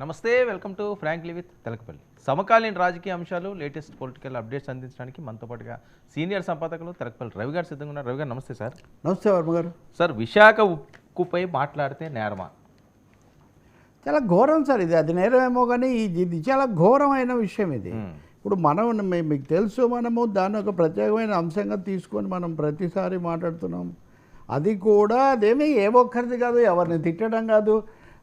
నమస్తే welcome to frankly with Telakapalli. సమకాలీన రాజకీయ అంశాలు లేటెస్ట్ పొలిటికల్ అప్డేట్స్ అందించడానికి మనతో పాటుగా సీనియర్ సంపాదకులు తెలకపల్లి రవి గారు సిద్ధంగా ఉన్నారు. రవి గారు నమస్తే సార్. నమస్తే వర్మ గారు. సార్ విశాఖ ఉక్కుపై మాట్లాడితే నేరమా? చాలా ఘోరం సార్ ఇది. అది నేరమేమో కానీ ఇది చాలా ఘోరమైన విషయం ఇది. ఇప్పుడు మనం మీకు తెలుసు మనము దాన్ని ఒక ప్రత్యేకమైన అంశంగా తీసుకొని మనం ప్రతిసారి మాట్లాడుతున్నాం. అది కూడా అదేమీ ఏ ఒక్కరిది కాదు ఎవరిని తిట్టడం కాదు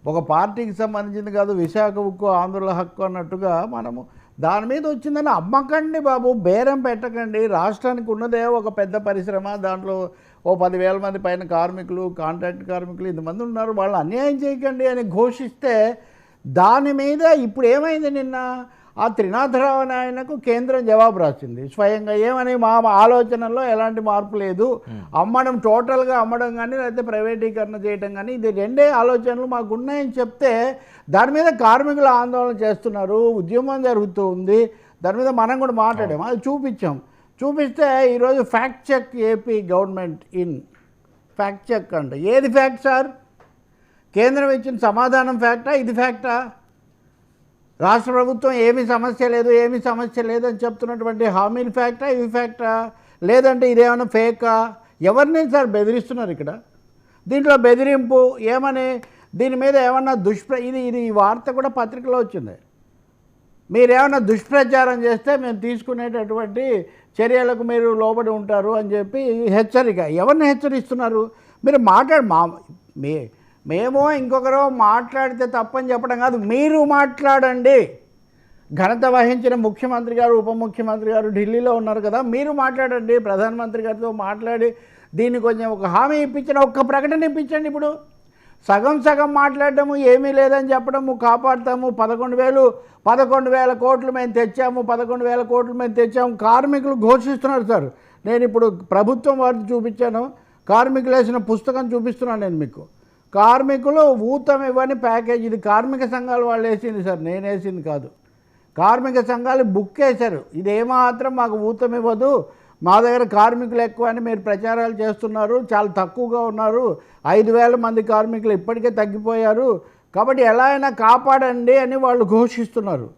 ఒక పార్టీకి సంబంధించింది కాదు విశాఖ ఉక్కు ఆంధ్రుల హక్కు అన్నట్టుగా మనము దాని మీద వచ్చిందని అమ్మకండి బాబు బేరం పెట్టకండి. రాష్ట్రానికి ఉన్నదే ఒక పెద్ద పరిశ్రమ దాంట్లో ఓ పదివేల మంది పైన కార్మికులు కాంట్రాక్ట్ కార్మికులు ఇంతమంది ఉన్నారు వాళ్ళు అన్యాయం చేయకండి అని ఘోషిస్తే దాని మీద ఇప్పుడు ఏమైంది నిన్న? ఆ త్రినాథరావు ఆయనకు కేంద్రం జవాబు రాసింది. స్వయంగా ఏమని మా ఆలోచనలో ఎలాంటి మార్పు లేదు. అమ్మడం టోటల్గా అమ్మడం కానీ లేకపోతే ప్రైవేటీకరణ చేయడం కానీ ఇది రెండే ఆలోచనలు మాకు ఉన్నాయని చెప్తే దాని మీద కార్మికులు ఆందోళన చేస్తున్నారు. ఉద్యమం జరుగుతూ ఉంది. దాని మీద మనం కూడా మాట్లాడాము. అది చూపించాం. చూపిస్తే ఈరోజు fact check AP government in. Fact check అంట. ఏది ఫ్యాక్ట్ సార్? కేంద్రం ఇచ్చిన సమాధానం ఫ్యాక్టా? ఇది ఫ్యాక్టా? రాష్ట్ర ప్రభుత్వం ఏమి సమస్య లేదు ఏమి సమస్య లేదని చెప్తున్నటువంటి హామీలు ఫ్యాక్టా ఇవి ఫ్యాక్టా? లేదంటే ఇదేమైనా ఫేకా? ఎవరిని సార్ బెదిరిస్తున్నారు ఇక్కడ? దీంట్లో బెదిరింపు ఏమని? దీని మీద ఏమన్నా దుష్ప్ర ఇది ఇది ఈ వార్త కూడా పత్రికలో వచ్చింది. మీరేమన్నా దుష్ప్రచారం చేస్తే మేము తీసుకునేటటువంటి చర్యలకు మీరు లోబడి ఉంటారు అని చెప్పి హెచ్చరిక. ఎవరిని హెచ్చరిస్తున్నారు? మీరు మాట్లాడు మా మీ మేము ఇంకొకరు మాట్లాడితే తప్పని చెప్పడం కాదు. మీరు మాట్లాడండి. ఘనత వహించిన ముఖ్యమంత్రి గారు ఉప ముఖ్యమంత్రి గారు ఢిల్లీలో ఉన్నారు కదా మీరు మాట్లాడండి. ప్రధానమంత్రి గారితో మాట్లాడి దీన్ని కొంచెం ఒక హామీ ఇప్పించిన ఒక్క ప్రకటన ఇప్పించండి ఇప్పుడు. సగం సగం మాట్లాడటము ఏమీ లేదని చెప్పడము కాపాడతాము. పదకొండు వేలు పదకొండు వేల కోట్లు మేము తెచ్చాము పదకొండు వేల కోట్లు మేము తెచ్చాము. కార్మికులు ఘోషిస్తున్నారు సార్. నేను ఇప్పుడు ప్రభుత్వం వారికి చూపించాను. కార్మికులు వేసిన పుస్తకం చూపిస్తున్నాను నేను మీకు. కార్మికులు ఊతం ఇవ్వని ప్యాకేజ్. ఇది కార్మిక సంఘాలు వాళ్ళు వేసింది సార్ నేను వేసింది కాదు. కార్మిక సంఘాలు బుక్ వేశారు ఇది ఏమాత్రం మాకు ఊతం ఇవ్వదు. మా దగ్గర కార్మికులు ఎక్కువ అని మీరు ప్రచారాలు చేస్తున్నారు. చాలా తక్కువగా ఉన్నారు. ఐదు వేల మంది కార్మికులు ఇప్పటికే తగ్గిపోయారు. కాబట్టి ఎలా అయినా కాపాడండి అని వాళ్ళు ఘోషిస్తున్నారు.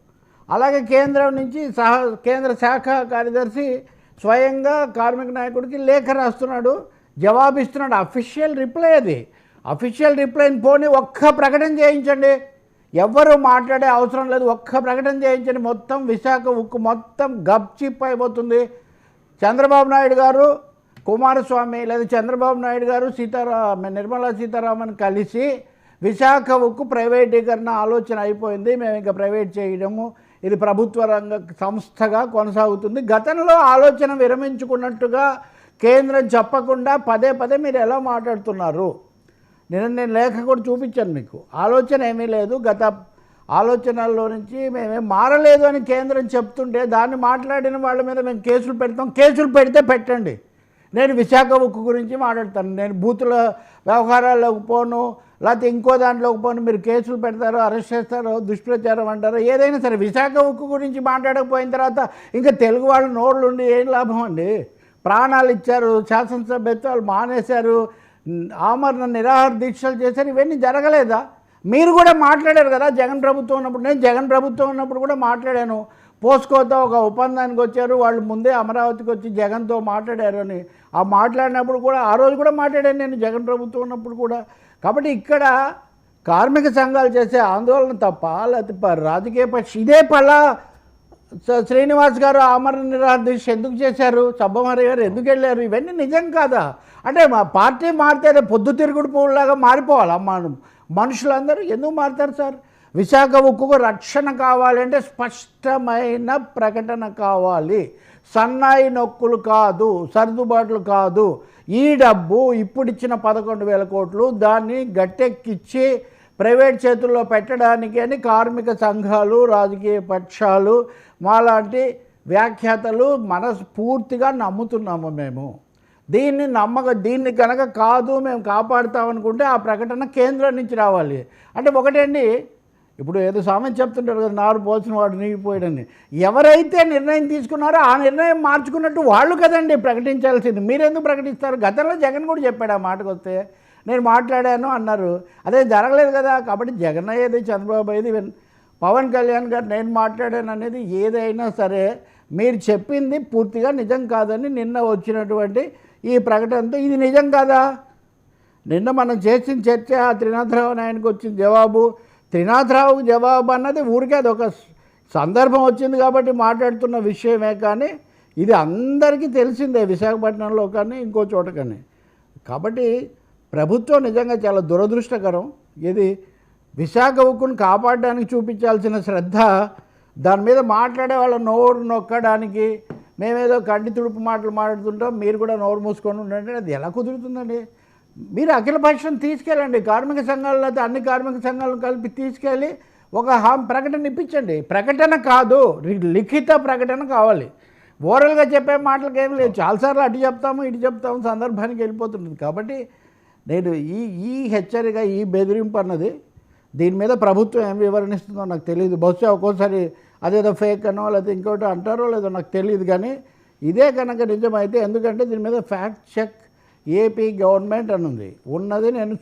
అలాగే కేంద్రం నుంచి సహ కేంద్ర శాఖ కార్యదర్శి స్వయంగా కార్మిక నాయకుడికి లేఖ రాస్తున్నాడు. జవాబిస్తున్నాడు. అఫీషియల్ రిప్లై అది. అఫీషియల్ రిప్లైని పోనీ ఒక్క ప్రకటన చేయించండి. ఎవ్వరూ మాట్లాడే అవసరం లేదు. ఒక్క ప్రకటన చేయించండి. మొత్తం విశాఖ ఉక్కు మొత్తం గప్చిప్ అయిపోతుంది చంద్రబాబు నాయుడు గారు కుమారస్వామి లేదా చంద్రబాబు నాయుడు గారు సీతారా నిర్మలా సీతారామన్ కలిసి విశాఖ ఉక్కు ప్రైవేటీకరణ ఆలోచన అయిపోయింది. మేము ఇంకా ప్రైవేట్ చేయడము. ఇది ప్రభుత్వ రంగ సంస్థగా కొనసాగుతుంది. గతంలో ఆలోచన విరమించుకున్నట్టుగా కేంద్రం చెప్పకుండా పదే పదే మీరు ఎలా మాట్లాడుతున్నారు? నిన్న నేను లేఖ కూడా చూపించాను మీకు. ఆలోచన ఏమీ లేదు. గత ఆలోచనల్లో నుంచి మేమేం మారలేదు అని కేంద్రం చెప్తుంటే దాన్ని మాట్లాడిన వాళ్ళ మీద మేము కేసులు పెడతాం. కేసులు పెడితే పెట్టండి. నేను విశాఖ ఉక్కు గురించి మాట్లాడతాను. నేను బూతుల వ్యవహారాల్లోకి పోను లేకపోతే ఇంకో దాంట్లోకి పోను. మీరు కేసులు పెడతారు అరెస్ట్ చేస్తారో దుష్ప్రచారం అంటారో ఏదైనా సరే విశాఖ ఉక్కు గురించి మాట్లాడకపోయిన తర్వాత ఇంకా తెలుగు వాళ్ళు నోళ్ళు ఉండి ఏం లాభం అండి? ప్రాణాలు ఇచ్చారు శాసనసభ్యత్వాలు మానేశారు ఆమరణ నిరాహార దీక్షలు చేశారు ఇవన్నీ జరగలేదా? మీరు కూడా మాట్లాడారు కదా జగన్ ప్రభుత్వం ఉన్నప్పుడు. నేను జగన్ ప్రభుత్వం ఉన్నప్పుడు కూడా మాట్లాడాను. పోస్కోతో ఒక ఒప్పందానికి వచ్చారు వాళ్ళు ముందే అమరావతికి వచ్చి జగన్తో మాట్లాడారు అని. ఆ మాట్లాడినప్పుడు కూడా ఆ రోజు కూడా మాట్లాడాను నేను జగన్ ప్రభుత్వం ఉన్నప్పుడు కూడా. కాబట్టి ఇక్కడ కార్మిక సంఘాలు చేసే ఆందోళన తప్ప లేకపోతే ప- రాజకీయ పక్ష ఇదే పలా స- శ్రీనివాస్ గారు ఆమరణ నిరాహార దీక్ష ఎందుకు చేశారు? సబ్బమరి గారు ఎందుకు వెళ్ళారు? ఇవన్నీ నిజం కాదా? అంటే మా పార్టీ మారితే పొద్దుతిరుగుడు పొద్దు తిరుగుడు పువ్వులాగా మారిపోవాలి. మనం మనుషులందరూ ఎందుకు మారుతారు సార్? విశాఖ ఉక్కుకు రక్షణ కావాలంటే స్పష్టమైన ప్రకటన కావాలి. సన్నాయి నొక్కులు కాదు సర్దుబాట్లు కాదు. ఈ డబ్బు ఇప్పుడు ఇచ్చిన పదకొండు వేల కోట్లు దాన్ని గట్టెక్కిచ్చి ప్రైవేట్ చేతుల్లో పెట్టడానికి అని కార్మిక సంఘాలు రాజకీయ పక్షాలు మాలాంటి వ్యాఖ్యాతలు మనస్ఫూర్తిగా నమ్ముతున్నాము మేము. దీన్ని నమ్మక దీన్ని కనుక కాదు మేము కాపాడుతామనుకుంటే ఆ ప్రకటన కేంద్రం నుంచి రావాలి. అంటే ఒకటండి ఇప్పుడు ఏదో సామెత చెప్తుంటారు కదా నారు పోల్చిన వాడు నీగిపోయాడని. ఎవరైతే నిర్ణయం తీసుకున్నారో ఆ నిర్ణయం మార్చుకున్నట్టు వాళ్ళు కదండి ప్రకటించాల్సింది. మీరెందుకు ప్రకటిస్తారు? గతంలో జగన్ కూడా చెప్పాడు ఆ మాటకు వస్తే నేను మాట్లాడాను అన్నారు. అదే జరగలేదు కదా. కాబట్టి జగన్ అయ్యేది చంద్రబాబు అయ్యేది పవన్ కళ్యాణ్ గారు నేను మాట్లాడాను అనేది ఏదైనా సరే మీరు చెప్పింది పూర్తిగా నిజం కాదని నిన్న వచ్చినటువంటి ఈ ప్రకటనతో ఇది నిజం కాదా? నిన్న మనం చేసిన చర్చ ఆ త్రినాథరావు నాయనకు వచ్చిన జవాబు. త్రినాథరావుకు జవాబు అన్నది ఊరికే అది ఒక సందర్భం వచ్చింది కాబట్టి మాట్లాడుతున్న విషయమే కానీ ఇది అందరికీ తెలిసిందే విశాఖపట్నంలో కానీ ఇంకో చోట కానీ. కాబట్టి ప్రభుత్వం నిజంగా చాలా దురదృష్టకరం. ఇది విశాఖ ఉక్కును కాపాడడానికి చూపించాల్సిన శ్రద్ధ దాని మీద మాట్లాడే వాళ్ళ నోరు నొక్కడానికి మేమేదో కంటి తుడుపు మాటలు మాట్లాడుతుంటాం మీరు కూడా నోరు మూసుకొని ఉండండి. అది ఎలా కుదురుతుందండి? మీరు అఖిల పక్షం తీసుకెళ్ళండి. కార్మిక సంఘాలలో అయితే అన్ని కార్మిక సంఘాలను కలిపి తీసుకెళ్ళి ఒక హామ్ ప్రకటన ఇప్పించండి. ప్రకటన కాదు లిఖిత ప్రకటన కావాలి. ఓరల్గా చెప్పే మాటలకు ఏం లేదు. చాలాసార్లు అటు చెప్తాము ఇటు చెప్తాము సందర్భానికి వెళ్ళిపోతుంటుంది. కాబట్టి నేను ఈ ఈ హెచ్చరిక ఈ బెదిరింపు అన్నది దీని మీద ప్రభుత్వం ఏం వివరణిస్తుందో నాకు తెలియదు బహుశా ఒక్కోసారి అదేదో ఫేక్ అనో లేకపోతే ఇంకోటో అంటారో లేదో నాకు తెలియదు కానీ ఇదే కనుక నిజమైతే ఎందుకంటే దీని మీద ఫ్యాక్ట్ చెక్ ఏపీ గవర్నమెంట్ అని ఉంది. ఉన్నది నేను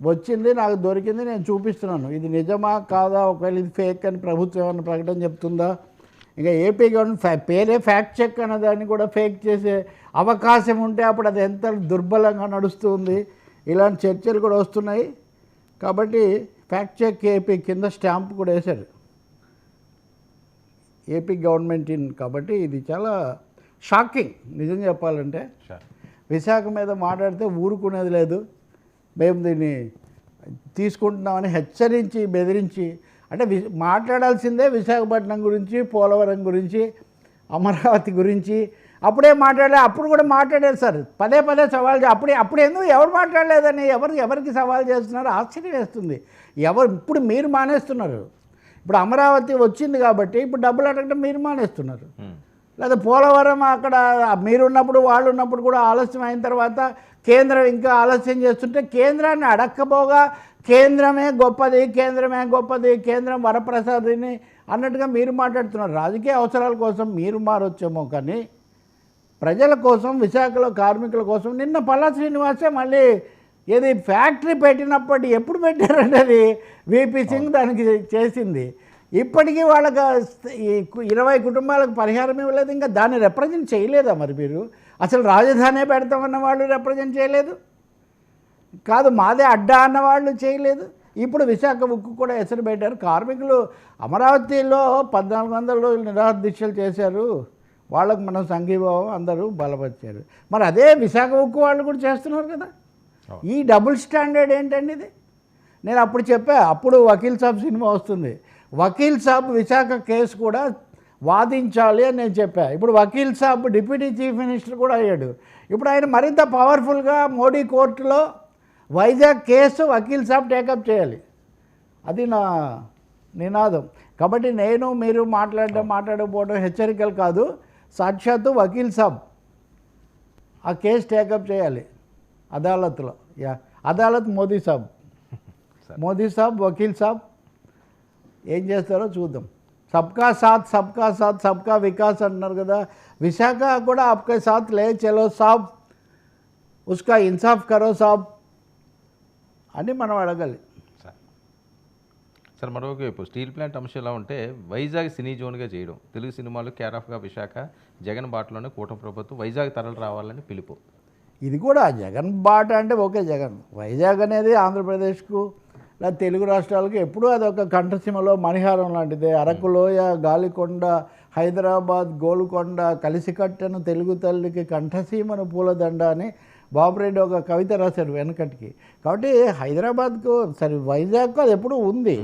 వచ్చింది నాకు దొరికింది నేను చూపిస్తున్నాను. ఇది నిజమా కాదా? ఒకవేళ ఇది ఫేక్ అని ప్రభుత్వం ఏమైనా ప్రకటన చెప్తుందా? ఇంకా ఏపీ గవర్నమెంట్ ఫ్యా పేరే ఫ్యాక్ట్ చెక్ అన్నదాన్ని దాన్ని కూడా ఫేక్ చేసే అవకాశం ఉంటే అప్పుడు అది ఎంత దుర్బలంగా నడుస్తుంది? ఇలాంటి చర్చలు కూడా వస్తున్నాయి. కాబట్టి ఫ్యాక్ట్ చెక్ ఏపీ కింద స్టాంప్ కూడా వేశారు. ఏపీ గవర్నమెంట్ ఇన్ కాబట్టి ఇది చాలా షాకింగ్. నిజం చెప్పాలంటే విశాఖ మీద మాట్లాడితే ఊరుకునేది లేదు. మేము దీన్ని తీసుకుంటున్నామని హెచ్చరించి బెదిరించి అంటే వి మాట్లాడాల్సిందే విశాఖపట్నం గురించి పోలవరం గురించి అమరావతి గురించి. అప్పుడే మాట్లాడే అప్పుడు కూడా మాట్లాడారు సార్. పదే పదే సవాల్ అప్పుడే అప్పుడు ఎందుకు ఎవరు మాట్లాడలేదని ఎవరు ఎవరికి సవాల్ చేస్తున్నారు ఆశ్చర్యం వేస్తుంది. ఎవరు ఇప్పుడు మీరు మానేస్తున్నారు. ఇప్పుడు అమరావతి వచ్చింది కాబట్టి ఇప్పుడు డబ్బులు అడగడం మీరు మానేస్తున్నారు. లేదా పోలవరం అక్కడ మీరున్నప్పుడు వాళ్ళు ఉన్నప్పుడు కూడా ఆలస్యం అయిన తర్వాత కేంద్రం ఇంకా ఆలస్యం చేస్తుంటే కేంద్రాన్ని అడక్కబోగా కేంద్రమే గొప్పది కేంద్రమే గొప్పది కేంద్రం వరప్రసాదిని అన్నట్టుగా మీరు మాట్లాడుతున్నారు రాజకీయ అవసరాల కోసం మీరు మారొచ్చేమో కానీ ప్రజల కోసం విశాఖలో కార్మికుల కోసం నిన్న పల్లా శ్రీనివాసే మళ్ళీ ఏది ఫ్యాక్టరీ పెట్టినప్పటి ఎప్పుడు పెట్టారంటే అది? విపి సింగ్ దానికి చేసింది. ఇప్పటికీ వాళ్ళకి ఇరవై కుటుంబాలకు పరిహారం ఇవ్వలేదు ఇంకా దాన్ని రిప్రజెంట్ చేయలేదా మరి మీరు? అసలు రాజధానే పెడతామన్న వాళ్ళు రిప్రజెంట్ చేయలేదు? కాదు మాదే అడ్డా అన్న వాళ్ళు చేయలేదు? ఇప్పుడు విశాఖ ఉక్కు కూడా ఎసరు పెట్టారు. కార్మికులు అమరావతిలో పద్నాలుగు వందల రోజులు నిరాహార దీక్షలు చేశారు. వాళ్ళకు మనం సంఘీభావం అందరూ బలపరిచారు. మరి అదే విశాఖ ఉక్కు వాళ్ళు కూడా చేస్తున్నారు కదా? ఈ డబుల్ స్టాండర్డ్ ఏంటండి ఇది? నేను అప్పుడు చెప్పా అప్పుడు వకీల్ సాబ్ సినిమా వస్తుంది. వకీల్ సాబ్ విశాఖ కేసు కూడా వాదించాలి అని నేను చెప్పా. ఇప్పుడు Vakeel Saab deputy chief minister కూడా అయ్యాడు. ఇప్పుడు ఆయన మరింత పవర్ఫుల్గా మోడీ కోర్టులో Vizag case Vakeel Saab take up చేయాలి. అది నా నినాదం. కాబట్టి నేను మీరు మాట్లాడడం మాట్లాడకపోవడం హెచ్చరికలు కాదు. సాక్షాత్తు వకీల్ సాబ్ ఆ కేసు టేకప్ చేయాలి అదాలత్లో. యా. అదాలత్ మోదీ సాబ్. మోదీ సాబ్ వకీల్ సాబ్. ఏం చేస్తారో చూద్దాం. సబ్కా సాత్ సబ్కా సాత్ సబ్కా వికాస్ అంటున్నారు కదా. విశాఖ కూడా ఆప్కే సాత్ లే చలో సాబ్. ఉస్కా ఇన్సాఫ్ కరో సాబ్. అని మనం అడగాలి. సార్. మరొకవైపు స్టీల్ ప్లాంట్ అంశం ఎలా ఉంటే వైజాగ్ సినీ జోన్గా చేయడం. తెలుగు సినిమాలు కేర్ ఆఫ్గా విశాఖ జగన్ బాటలోనే కూటమి ప్రభుత్వం వైజాగ్ తరలి రావాలని పిలుపు. ఇది కూడా జగన్ బాట అంటే ఓకే జగన్. వైజాగ్ అనేది ఆంధ్రప్రదేశ్కు లేదా తెలుగు రాష్ట్రాలకు ఎప్పుడూ అది ఒక కంఠసీమలో మణిహారం లాంటిదే. అరకులోయ గాలికొండ హైదరాబాద్ గోల్కొండ కలిసికట్టను తెలుగు తల్లికి కంఠసీమను పూలదండ అని బాబురెడ్డి ఒక కవిత రాశాడు వెనకటికి. కాబట్టి హైదరాబాద్కు సరే వైజాగ్కు అది ఎప్పుడూ ఉంది.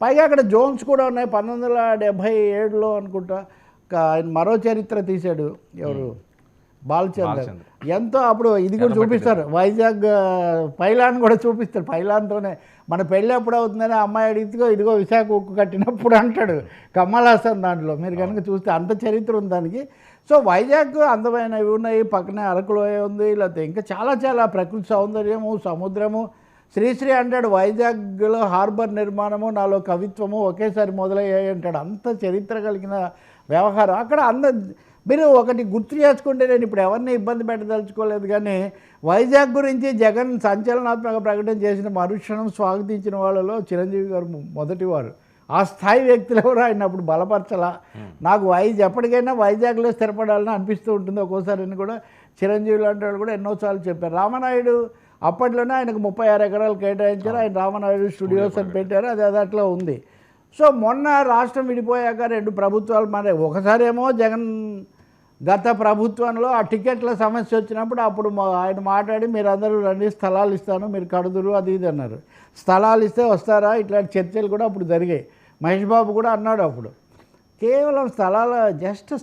పైగా అక్కడ జోన్స్ కూడా ఉన్నాయి. పంతొమ్మిది వందల డెబ్భై ఏడులో అనుకుంటా. ఒక ఆయన మరో చరిత్ర తీశాడు ఎవరు? బాలచందర్. ఎంతో అప్పుడు ఇది కూడా చూపిస్తారు. వైజాగ్ పైలాన్ కూడా చూపిస్తారు. పైలాన్తోనే మన పెళ్ళి ఎప్పుడు అవుతుందని అమ్మాయి అడిగితే ఇదిగో విశాఖ ఉక్కు కట్టినప్పుడు అంటాడు కమల్ హాసన్ దాంట్లో. మీరు కనుక చూస్తే అంత చరిత్ర ఉంది దానికి. సో వైజాగ్ అందమైనవి ఉన్నాయి. పక్కనే అరకులోయ ఉంది. లేకపోతే ఇంకా చాలా చాలా ప్రకృతి సౌందర్యము సముద్రము. శ్రీశ్రీ అంటాడు వైజాగ్లో హార్బర్ నిర్మాణము నాలో కవిత్వము ఒకేసారి మొదలయ్యాయి అంటాడు. అంత చరిత్ర కలిగిన వ్యవహారం. అక్కడ అంద మీరు ఒకటి గుర్తు చేసుకుంటే నేను ఇప్పుడు ఎవరిని ఇబ్బంది పెట్టదలుచుకోలేదు కానీ వైజాగ్ గురించి జగన్ సంచలనాత్మక ప్రకటన చేసిన మరుక్షణం స్వాగతించిన వాళ్ళలో చిరంజీవి గారు మొదటివారు. ఆ స్థాయి వ్యక్తులు ఎవరు? ఆయన అప్పుడు బలపరచలా. నాకు వైజ్ ఎప్పటికైనా వైజాగ్లో స్థిరపడాలని అనిపిస్తూ ఉంటుంది. ఒక్కోసారి అని కూడా చిరంజీవి లాంటి వాళ్ళు కూడా ఎన్నోసార్లు చెప్పారు. రామనాయుడు అప్పట్లోనే ఆయనకు ముప్పై ఆరు ఎకరాలు కేటాయించారు. ఆయన రామనాయుడు స్టూడియోస్ అని పెట్టారు. అది అది అట్లా ఉంది. సో మొన్న రాష్ట్రం విడిపోయాక రెండు ప్రభుత్వాలు మరి ఒకసారేమో జగన్ గత ప్రభుత్వంలో ఆ టికెట్ల సమస్య వచ్చినప్పుడు అప్పుడు మా- ఆయన మాట్లాడి మీరు అందరూ రండి స్థలాలు ఇస్తాను మీరు కడుదురు అది ఇది అన్నారు. స్థలాలు ఇస్తే వస్తారా? ఇట్లాంటి చర్చలు కూడా అప్పుడు జరిగాయి. మహేష్ బాబు కూడా అన్నాడు అప్పుడు. కేవలం స్థలాల జస్ట్